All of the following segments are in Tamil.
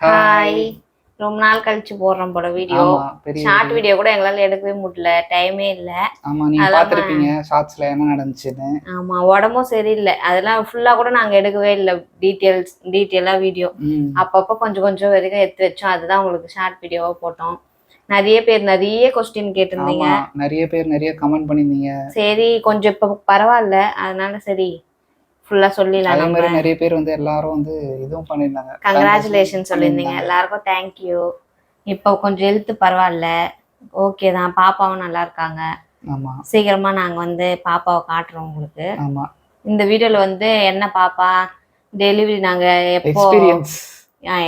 ஹாய் ரொம்ப நாள் கழிச்சு போடுறோம் போல வீடியோ ஷார்ட் வீடியோ கூட எங்களால எடுக்கவே முடியல. டைமே இல்ல. ஆமா நீங்க பாத்திருப்பீங்க ஷார்ட்ஸ்ல என்ன நடந்துச்சுன்னு. ஆமா உடம்பும் சரியில்லை. அதெல்லாம் ஃபுல்லா கூட நாங்க எடுக்கவே இல்லை. டீட்டெயில்ஸ் டீட்டெயிலா வீடியோ அப்பப்போ கொஞ்சம் கொஞ்சம் வரைக்கும் எடுத்து வச்சோம். அதுதான் உங்களுக்கு ஷார்ட் வீடியோவா போட்டோம். நிறைய பேர் நிறைய கொஸ்டின் கேட்டிருந்தீங்க. நிறைய பேர் நிறைய கமெண்ட் பண்ணிருந்தீங்க சரி கொஞ்சம் இப்ப பரவாயில்ல. அதனால சரி ஃபுல்லா சொல்லிடலாம் அதே மாதிரி நிறைய பேர் வந்து எல்லாரும் வந்து இதுவும் பண்ணிருந்தாங்க கங்க்ராச்சுலேஷன் சொல்லியிருந்தீங்க. எல்லாருக்கும் தேங்க்யூ இப்போ கொஞ்சம் எழுத்து பரவாயில்ல. ஓகே தான். பாப்பாவும் நல்லா இருக்காங்க. ஆமா. சீக்கிரமா நாங்க வந்து பாப்பாவை காட்டுறோம் உங்களுக்கு. ஆமா. இந்த வீடியோல வந்து என்ன பாப்பா? டெலிவரி நாங்க எப்போ? எக்ஸ்பீரியன்ஸ்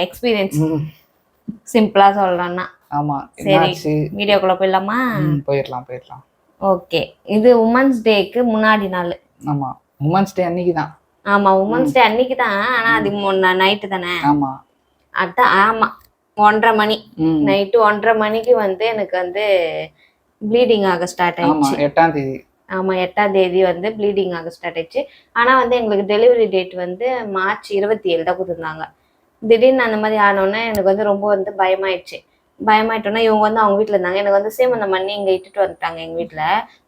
எக்ஸ்பீரியன்ஸ் சிம்பிளா சொல்றோம்னா ஆமா. சரி. வீடியோக்குள்ள போயிடலாமா? போயிடலாம் போயிடலாம். ஓகே இது உமன்ஸ் டேக்கு முன்னாடி நாள். ஆமா. உமன்ஸ் டே அன்னைக்கு தான் ஆமா உமன்ஸ் டே அன்னைக்கு தான் ஆனா அது நைட்டு தானே? ஆமா. அதான் ஆமா. ஒன்றரை மணி. நைட்டு ஒன்றரை மணிக்கு வந்து எனக்கு வந்து ப்ளீடிங் ஆக ஸ்டார்ட் ஆயிடுச்சு. எட்டாம் தேதி. ஆமா எட்டாம் தேதி வந்து ப்ளீடிங் ஆக ஸ்டார்ட் ஆயிடுச்சு. ஆனா வந்து எங்களுக்கு டெலிவரி டேட் வந்து மார்ச் இருபத்தி ஏழு தான் கொடுத்துருந்தாங்க திடீர்னு அந்த மாதிரி ஆனோடனே எனக்கு வந்து ரொம்ப வந்து பயமாயிடுச்சு. பயமாயிட்டோன்னா இவங்க வந்து அவங்க வீட்டில் இருந்தாங்க. எனக்கு வந்து சேமந்தம் பண்ணி இங்கே இட்டுட்டு வந்துட்டாங்க எங்கள் வீட்டில்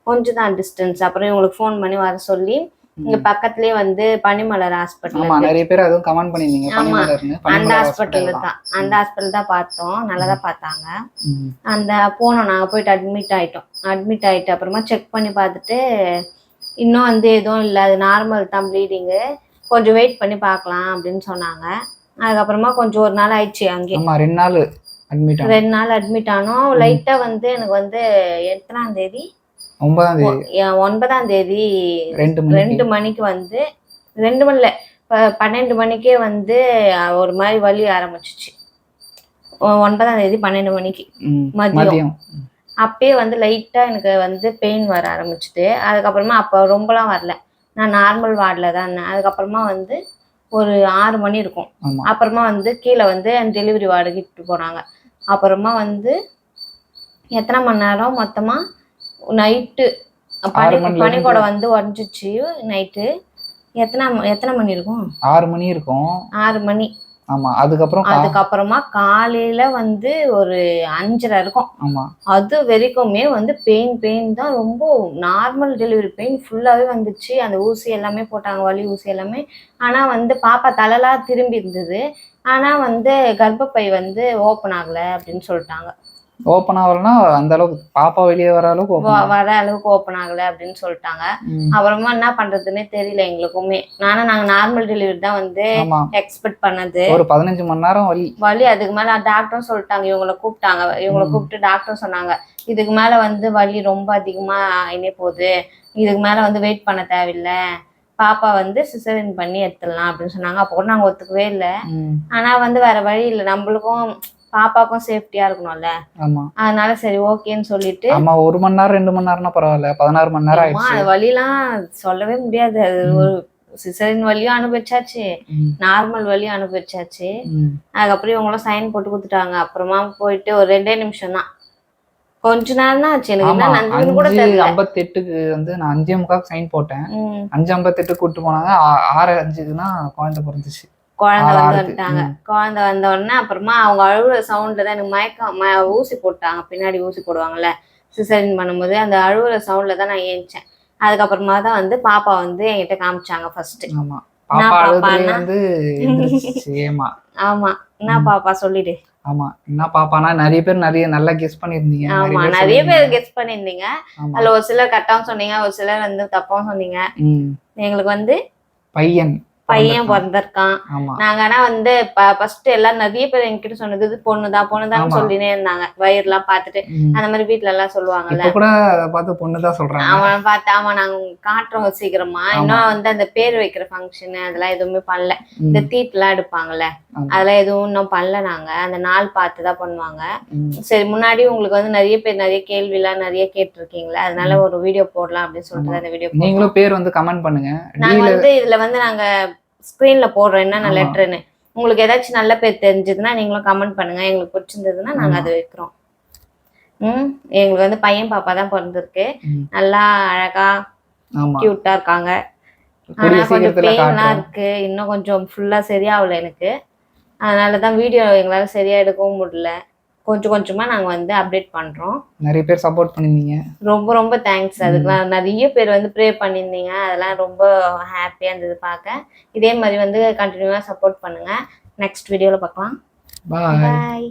கொஞ்சம் தான் டிஸ்டன்ஸ் அப்புறம் இவங்களுக்கு ஃபோன் பண்ணி வர சொல்லி இங்க பக்கத்துலயே வந்து பனிமலர் ஹாஸ்பிட்டல் நிறைய பேர் அதுவும் கமெண்ட் பண்ணிருந்தீங்க அந்த ஹாஸ்பிட்டல் தான். அந்த ஹாஸ்பிட்டல் தான் பார்த்தோம். நல்லதா பார்த்தாங்க. அந்த போனோம். நாங்கள் போயிட்டு அட்மிட் ஆயிட்டோம். அட்மிட் ஆயிட்டு அப்புறமா செக் பண்ணி பார்த்துட்டு இன்னும் வந்து எதுவும் இல்லை. அது நார்மல் தான் ப்ளீடிங்கு கொஞ்சம் வெயிட் பண்ணி பார்க்கலாம் அப்படின்னு சொன்னாங்க. அதுக்கப்புறமா கொஞ்சம் ஒரு நாள் ஆயிடுச்சு அங்கே ரெண்டு நாள் அட்மிட் ஆனோம். ரெண்டு நாள் அட்மிட் ஆனோம். லைட்டாக வந்து எனக்கு வந்து எத்தனாம் தேதி? ஒன்பதாம் தேதி. ஒன்பதாம் தேதி ரெண்டு மணிக்கு. வந்து ரெண்டு மணி இல்ல ப- பன்னெண்டு மணிக்கே வந்து ஒரு மாதிரி வலி ஆரம்பிச்சிச்சு. ஒன்பதாம் தேதி பன்னெண்டு மணிக்கு. மதியம். அப்பயே வந்து லைட்டா எனக்கு வந்து பெயின் வர ஆரம்பிச்சுது. அதுக்கப்புறமா அப்போ ரொம்பலாம் வரல. நான் நார்மல் வார்டில் தான் அதுக்கப்புறமா வந்து ஒரு ஆறு மணி இருக்கும். அப்புறமா வந்து கீழே வந்து டெலிவரி வார்டுக்கு இட்டு போனாங்க. அப்புறமா வந்து எத்தனை மணி நேரம் மொத்தமா? நைட்டு பனி பனிக்கூட வந்து உடஞ்சிச்சு நைட்டு. எத்தனை எத்தனை மணி இருக்கும்? ஆறு மணி இருக்கும். ஆறு மணி. ஆமா அதுக்கப்புறம் அதுக்கப்புறமா காலையில வந்து ஒரு அஞ்சரை இருக்கும். ஆமா. அது வரைக்குமே வந்து பெயின் பெயின் தான். ரொம்ப நார்மல் டெலிவரி பெயின் ஃபுல்லாகவே வந்துச்சு. அந்த ஊசி எல்லாமே போட்டாங்க வலி ஊசி எல்லாமே. ஆனால் வந்து பாப்பா தலைலாம் திரும்பி இருந்தது. ஆனால் வந்து கர்ப்பப்பை வந்து ஓப்பன் ஆகலை அப்படின்னு சொல்லிட்டாங்க. ஓப்பன் ஆகலன்னா அந்த அளவுக்கு பாப்பா வெளியே வர அளவுக்கு. வர அளவுக்கு ஓப்பன் ஆகலை அப்படின்னு சொல்லிட்டாங்க. அப்புறமா என்ன பண்றதுன்னே தெரியல எங்களுக்குமே. நானும் நாங்கள் நார்மல் டெலிவரி தான் வந்து எக்ஸ்பெக்ட் பண்ணது. ஒரு பதினஞ்சு மணி நேரம் வலி. வலி அதுக்கு மேல டாக்டரும் சொல்லிட்டாங்க. இவங்களை கூப்பிட்டாங்க. இவங்களை. கூப்பிட்டு டாக்டரும் சொன்னாங்க. இதுக்கு மேல வந்து வலி ரொம்ப அதிகமா ஆயினே போகுது. இதுக்கு மேல வந்து வெயிட் பண்ண தேவையில்ல. பாப்பா வந்து சிசரின் பண்ணி எடுத்துடலாம் அப்படின்னு சொன்னாங்க. அப்போ கூட நாங்க ஒத்துக்கவே இல்லை. ஆனா வந்து வேற வழி இல்லை. நம்மளுக்கும் பாப்பாக்கும் சேஃப்டியா இருக்கணும்ல. ஆமா. அதனால சரி ஓகேன்னு சொல்லிட்டு. ஆமா ஒரு மணி நேரம் ரெண்டு மணி நேரம்னா பரவாயில்ல. பதினாறு மணி நேரம் ஆயிடுச்சு. அது வலிலாம் சொல்லவே முடியாது. அது. ஒரு சிசரின் வலியும் அனுபவிச்சாச்சு. நார்மல் வலியும் அனுபவிச்சாச்சு. அதுக்கப்புறம் இவங்களும் சைன் போட்டு கொடுத்துட்டாங்க. அப்புறமா போயிட்டு ஒரு ரெண்டே நிமிஷம் தான். கொஞ்ச நேரம் தான் ஆச்சு. எனக்கு கூட தெரியல. ஐம்பத்தி எட்டுக்கு வந்து நான் அஞ்சே முக்காக்கு சைன் போட்டேன். அஞ்சு ஐம்பத்தெட்டு கூட்டு போனாங்க. ஆறு அஞ்சுக்குன்னா குழந்தை பிறந்துச்சு. குழந்தை வந்து. வந்துட்டாங்க. குழந்தை வந்த உடனே அப்புறமா அவங்க அழுகுற சவுண்ட்ல தான் எனக்கு மயக்கம் ஊசி போட்டாங்க. பின்னாடி ஊசி போடுவாங்கல்ல சிசரின் பண்ணும்போது அந்த அழுகுற சவுண்ட்ல தான் நான் ஏஞ்சேன். அதுக்கப்புறமா தான் வந்து பாப்பா வந்து என்கிட்ட காமிச்சாங்க ஃபர்ஸ்ட் ஆமா. என்ன. பாப்பா சொல்லிடு. ஆமா. என்ன பாப்பானா நிறைய பேர் நிறைய நல்லா கெஸ் பண்ணிருந்தீங்க ஆமா. நிறைய பேர் கெஸ் பண்ணியிருந்தீங்க. ஆமா. அதுல ஒரு சிலர் கரெக்டாவும் சொன்னீங்க ஒரு சிலர் வந்து தப்பாவும் சொன்னீங்க. எங்களுக்கு வந்து பையன். பையன் பிறந்திருக்கான். நாங்க ஆனா வந்து ஃபர்ஸ்ட் எல்லாம் நிறைய பேர் என்கிட்ட சொன்னது இது பொண்ணுதான் பொண்ணுதான். சொல்லினே இருந்தாங்க. வயிறுலாம் பார்த்துட்டு ம். அந்த மாதிரி வீட்ல எல்லாம் சொல்லுவாங்கல்ல. கூட பார்த்து பொண்ணுதான் சொல்றாங்க. அவன் பார்த்து ஆமா நாங்க காட்டுறோம் சீக்கிரமா. இன்னும் வந்து அந்த பேர் வைக்கிற ஃபங்க்ஷன் அதெல்லாம் எதுவுமே பண்ணல. இந்த. தீட்டுலாம் எடுப்பாங்கல்ல. அதெல்லாம் எதுவும் இன்னும் பண்ணல நாங்க. அந்த நாள் பார்த்து தான் பண்ணுவாங்க. சரி முன்னாடி உங்களுக்கு வந்து நிறைய பேர் நிறைய கேள்வி எல்லாம் நிறைய கேட்டிருக்கீங்களா? அதனால ஒரு வீடியோ போடலாம் அப்படின்னு சொல்லிட்டு அந்த வீடியோ நீங்களும் பேர் வந்து கமெண்ட் பண்ணுங்க. நாங்க வந்து இதுல வந்து நாங்க ஸ்கிரீன்ல போடுறோம் என்னென்ன. லெட்டர்னு உங்களுக்கு ஏதாச்சும் நல்ல பேர் தெரிஞ்சதுன்னா நீங்களும் கமெண்ட் பண்ணுங்க. எங்களுக்கு பிடிச்சிருந்ததுன்னா நாங்க ஆமா. அதை வைக்கிறோம். ம் எங்களுக்கு வந்து பையன் பாப்பா தான் பிறந்திருக்கு. நல்லா அழகா கியூட்டா இருக்காங்க. ஆனா கொஞ்சம் பெயின்லாம் இருக்கு. இன்னும் கொஞ்சம் ஃபுல்லா சரியாகல எனக்கு. அதனால தான் வீடியோ எங்களால் சரியாக எடுக்கவும் முடியல. கொஞ்சம் கொஞ்சமாக நாங்கள் வந்து அப்டேட் பண்ணுறோம் நிறைய பேர் சப்போர்ட் பண்ணியிருந்தீங்க. ரொம்ப ரொம்ப தேங்க்ஸ் அதுக்கெலாம் நிறைய பேர் வந்து ப்ரே பண்ணியிருந்தீங்க. அதெல்லாம் ரொம்ப ஹாப்பியாக இருந்தது பார்க்க. இதே மாதிரி வந்து கண்டினியூவாக சப்போர்ட் பண்ணுங்கள் நெக்ஸ்ட் வீடியோவில் பார்க்கலாம். பாய் பாய்